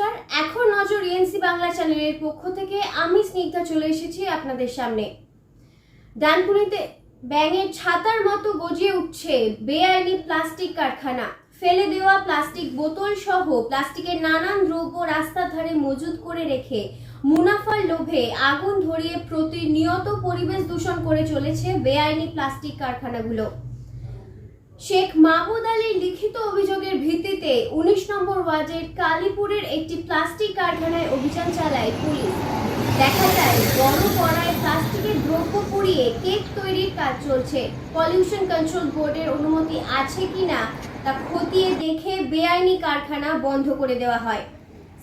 নমস্কার। এখন নজর ইএনসি বাংলা চ্যানেলের পক্ষ থেকে আমি স্নিগ্ধা চলে এসেছি আপনাদের সামনে। ডানকুনিতে ব্যাঙের ছাতার মতো গজিয়ে উঠছে বেআইনি প্লাস্টিক কারখানা। ফেলে দেওয়া প্লাস্টিক বোতল সহ প্লাস্টিকের নানান দ্রব্য রাস্তার ধারে মজুত করে রেখে মুনাফার লোভে আগুন ধরিয়ে প্রতিনিয়ত পরিবেশ দূষণ করে চলেছে বেআইনি প্লাস্টিক কারখানাগুলো। শেখ মাহমুদ আলীর লিখিত অভিযোগের ভিত্তিতে উনিশ নম্বর ওয়ার্ডের কালীপুরের একটি প্লাস্টিক কারখানায় অভিযান চালায় পুলিশ। দেখা যায়, বড় কড়ায় প্লাস্টিকের দ্রব্য পুড়িয়ে কেক তৈরির কাজ চলছে। পলিউশন কন্ট্রোল বোর্ডের অনুমতি আছে কিনা তা খতিয়ে দেখে বেআইনি কারখানা বন্ধ করে দেওয়া হয়।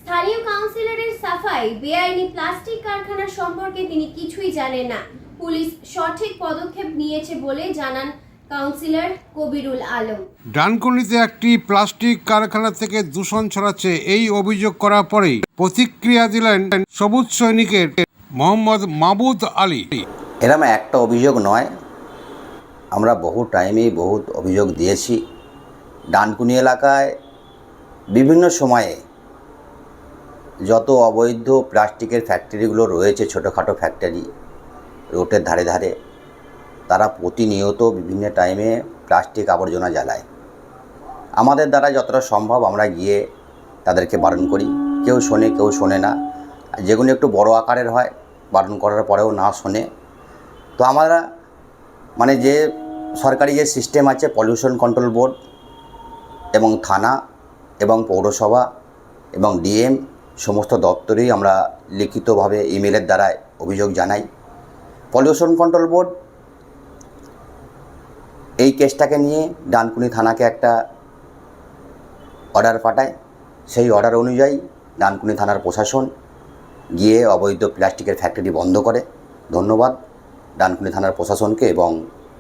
স্থানীয় কাউন্সিলরের সাফাই, বেআইনি প্লাস্টিক কারখানা সম্পর্কে তিনি কিছুই জানেন না। পুলিশ সঠিক পদক্ষেপ নিয়েছে বলে জানান কাউন্সিলর কবিরুল আলম। ডানকুনিতে একটি প্লাস্টিক কারখানা থেকে দূষণ ছড়াচ্ছে। এই অভিযোগ করার পরেই প্রতিক্রিয়া দিলেন সবুজ সৈনিকের মোহাম্মদ মাবুদ আলী। এরম একটা অভিযোগ নয়। আমরা বহু টাইমেই বহুত অভিযোগ দিয়েছি। ডানকুনি এলাকায় বিভিন্ন সময়ে যত অবৈধ প্লাস্টিকের ফ্যাক্টরিগুলো রয়েছে ছোটোখাটো ফ্যাক্টরি রোডের ধারে ধারে তারা প্রতিনিয়ত বিভিন্ন টাইমে প্লাস্টিক আবর্জনা জ্বালায়। আমাদের দ্বারা যতটা সম্ভব আমরা গিয়ে তাদেরকে বারণ করি। কেউ শোনে কেউ শোনে না। যেগুলো একটু বড় আকারের হয়, বারণ করার পরেও না শোনে। তো আমরা মানে যে সরকারি যে সিস্টেম আছে পলিউশন কন্ট্রোল বোর্ড এবং থানা এবং পৌরসভা এবং ডিএম সমস্ত দপ্তরেই আমরা লিখিতভাবে ইমেলের দ্বারা অভিযোগ জানাই। পলিউশন কন্ট্রোল বোর্ড এই কেসটাকে নিয়ে ডানকুনি থানাকে একটা অর্ডার পাঠায়। সেই অর্ডার অনুযায়ী ডানকুনি থানার প্রশাসন গিয়ে অবৈধ প্লাস্টিকের ফ্যাক্টরি বন্ধ করে। ধন্যবাদ ডানকুনি থানার প্রশাসনকে এবং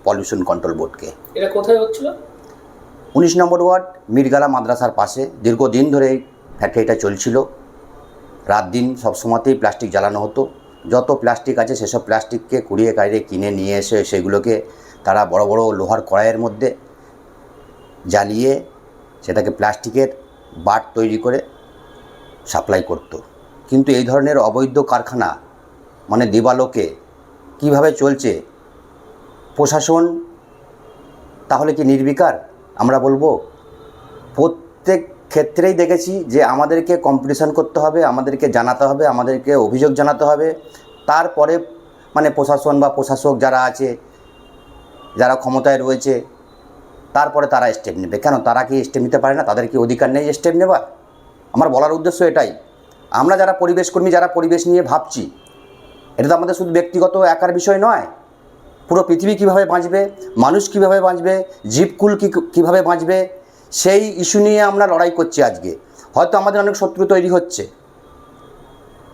পলিউশন কন্ট্রোল বোর্ডকে এটা কোথায় হচ্ছিল? উনিশ নম্বর ওয়ার্ড মিরগালা মাদ্রাসার পাশে। দীর্ঘদিন ধরে এই ফ্যাক্টরিটা চলছিল। রাত দিন সব সময়তেই প্লাস্টিক জ্বালানো হতো। যত প্লাস্টিক আছে সেসব প্লাস্টিককে কুড়িয়ে কাড়িয়ে কিনে নিয়ে এসে সেগুলোকে তারা বড় বড় লোহার কড়াইয়ের মধ্যে জ্বালিয়ে সেটাকে প্লাস্টিকের বাট তৈরি করে সাপ্লাই করত। কিন্তু এই ধরনের অবৈধ কারখানা মানে দিবালোকে কীভাবে চলছে? প্রশাসন তাহলে কি নির্বিকার? আমরা বলব, প্রত্যেক ক্ষেত্রেই দেখেছি যে আমাদেরকে কম্পিটিশন করতে হবে, আমাদেরকে জানাতে হবে, আমাদেরকে অভিযোগ জানাতে হবে। তারপরে মানে প্রশাসন বা প্রশাসক যারা আছে যারা ক্ষমতায় রয়েছে, তারপরে তারা স্টেপ নেবে। কেন? তারা কি স্টেপ নিতে পারে না? তাদের কি অধিকার নেই স্টেপ নেবার? আমার বলার উদ্দেশ্য এটাই। আমরা যারা পরিবেশ কর্মী, যারা পরিবেশ নিয়ে ভাবছি, এটা তো আমাদের শুধু ব্যক্তিগত একার বিষয় নয়। পুরো পৃথিবী কীভাবে বাঁচবে, মানুষ কীভাবে বাঁচবে জীবকুল কী, কীভাবে বাঁচবে, সেই ইস্যু নিয়ে আমরা লড়াই করছি আজকে। হয়তো আমাদের অনেক শত্রু তৈরি হচ্ছে,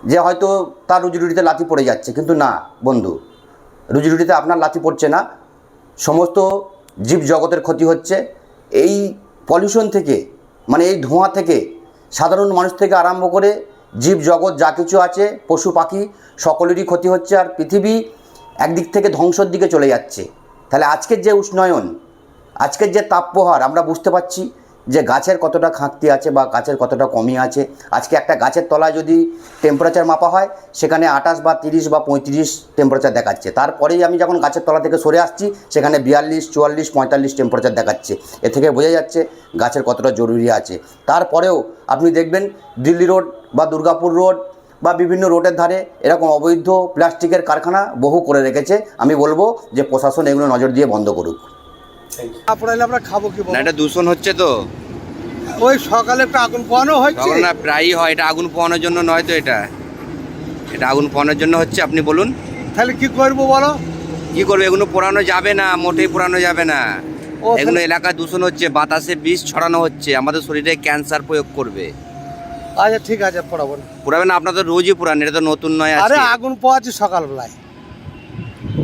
যে হয়তো তার রুজিরুটিতে লাথি পড়ে যাচ্ছে, কিন্তু না, বন্ধু। রুজিরুটিতে আপনার লাথি পড়ছে না সমস্ত জীব জগতের ক্ষতি হচ্ছে। এই পলিউশন থেকে মানে এই ধোঁয়া থেকে সাধারণ মানুষ থেকে আরম্ভ করে জীব জগৎ যা কিছু আছে, পশু, পাখি সকলেরই ক্ষতি হচ্ছে আর পৃথিবী একদিক থেকে ধ্বংসর দিকে চলে যাচ্ছে। তাহলে আজকের যে উষ্ণায়ন, আজকের যে তাপপ্রহার আমরা বুঝতে পারছি যে গাছের কতটা খাঁকতি আছে বা গাছের কতটা কমই আছে। আজকে একটা গাছের তলায় যদি টেম্পারেচার মাপা হয়, সেখানে আঠাশ বা তিরিশ বা পঁয়ত্রিশ টেম্পারেচার দেখাচ্ছে। তারপরেই আমি যখন গাছের তলা থেকে সরে আসছি, সেখানে বিয়াল্লিশ, চুয়াল্লিশ, পঁয়তাল্লিশ টেম্পারেচার দেখাচ্ছে। এ থেকে বোঝা যাচ্ছে গাছের কতটা জরুরি আছে। তারপরেও আপনি দেখবেন দিল্লি রোড বা দুর্গাপুর রোড বা বিভিন্ন রোডের ধারে এরকম অবৈধ প্লাস্টিকের কারখানা বহু করে রেখেছে। আমি বলব যে প্রশাসন এগুলো নজর দিয়ে বন্ধ করুক। না পড়াইলে আমরা খাব কি না এটা দূষণ হচ্ছে তো। ওই সকালে একটু আগুন পোহানো হচ্ছে? না প্রায়ই হয় এটা আগুন পোহানোর জন্য নয় তো এটা। এটা আগুন পোহানোর জন্য হচ্ছে আপনি বলুন। তাহলে কি করব বলো? কি করবে এগুলো পোড়ানো যাবে না মোটেই পোড়ানো যাবে না। এগুলো এলাকা দূষণ হচ্ছে বাতাসে বিষ ছড়ানো হচ্ছে আমাদের শরীরে ক্যান্সার প্রয়োগ করবে। আচ্ছা ঠিক আছে পড়াবো। না পুরাবে না আপনার তো রোজই পুরান এটা তো নতুন নয় আরে আগুন পোহাচ্ছি সকালবেলায়।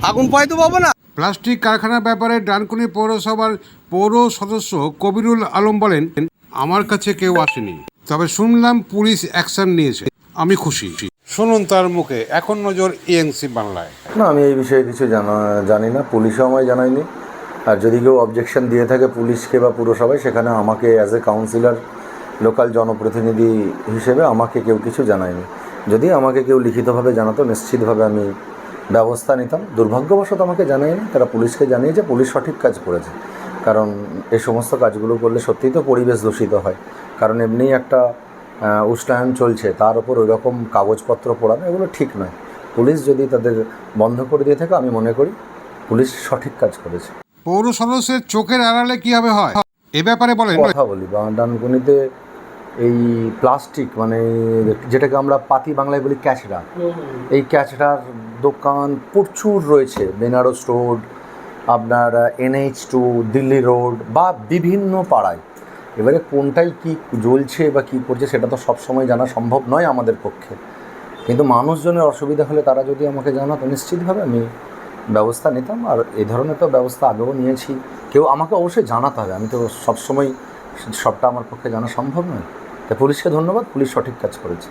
আগুন পোহাইতে পাবো না। প্লাস্টিক কারখানার ব্যাপারে ডানকুনি পৌরসভার পৌর সদস্য কবিরুল আলম বলেন আমার কাছে কেউ আসেনি তবে শুনলাম পুলিশ অ্যাকশন নিয়েছে। আমি খুশি। শুনুন তার মুখে এখন নজর ইএনসি বাংলায়। না আমি এই বিষয়ে কিছু জানা জানি না পুলিশও আমায় জানায়নি। আর যদি কেউ অবজেকশন দিয়ে থাকে পুলিশকে বা পুরসভায় সেখানে আমাকে অ্যাজ এ কাউন্সিলর লোকাল জনপ্রতিনিধি হিসেবে আমাকে কেউ কিছু জানায়নি। যদি আমাকে কেউ লিখিতভাবে জানাতো নিশ্চিতভাবে আমি ব্যবস্থা নিতাম। দুর্ভাগ্যবশত আমাকে জানায়নি তারা পুলিশকে জানিয়েছে পুলিশ সঠিক কাজ করেছে। কারণ এই সমস্ত কাজগুলো করলে সত্যিই তো পরিবেশ দূষিত হয়। কারণ এমনি একটা উষ্ণায়ন চলছে তার উপর ওই রকম কাগজপত্র পড়ানো এগুলো ঠিক নয়। পুলিশ যদি তাদের বন্ধ করে দিয়ে থাকে আমি মনে করি পুলিশ সঠিক কাজ করেছে। পৌর সদস্যের চোখের আড়ালে কীভাবে হয়? এ ব্যাপারে বলেন। কথা বলি বা- ডানকুনিতে এই প্লাস্টিক মানে যেটাকে আমরা পাতি বাংলায় বলি ক্যাচড়া এই ক্যাচড়ার দোকান প্রচুর রয়েছে। বেনারস রোড, আপনার এনএইচ টু দিল্লি রোড বা বিভিন্ন পাড়ায়। এবারে কোনটাই কি জ্বলছে বা কি করছে সেটা তো সবসময় জানা সম্ভব নয় আমাদের পক্ষে। কিন্তু মানুষজনের অসুবিধা হলে তারা যদি আমাকে জানাতো নিশ্চিতভাবে আমি ব্যবস্থা নিতাম। আর এ ধরনের তো ব্যবস্থা আগেও নিয়েছি। কেউ আমাকে অবশ্যই জানাতে হবে। আমি তো সবসময় সবটা আমার পক্ষে জানা সম্ভব নয়। তাই পুলিশকে ধন্যবাদ। পুলিশ সঠিক কাজ করেছে।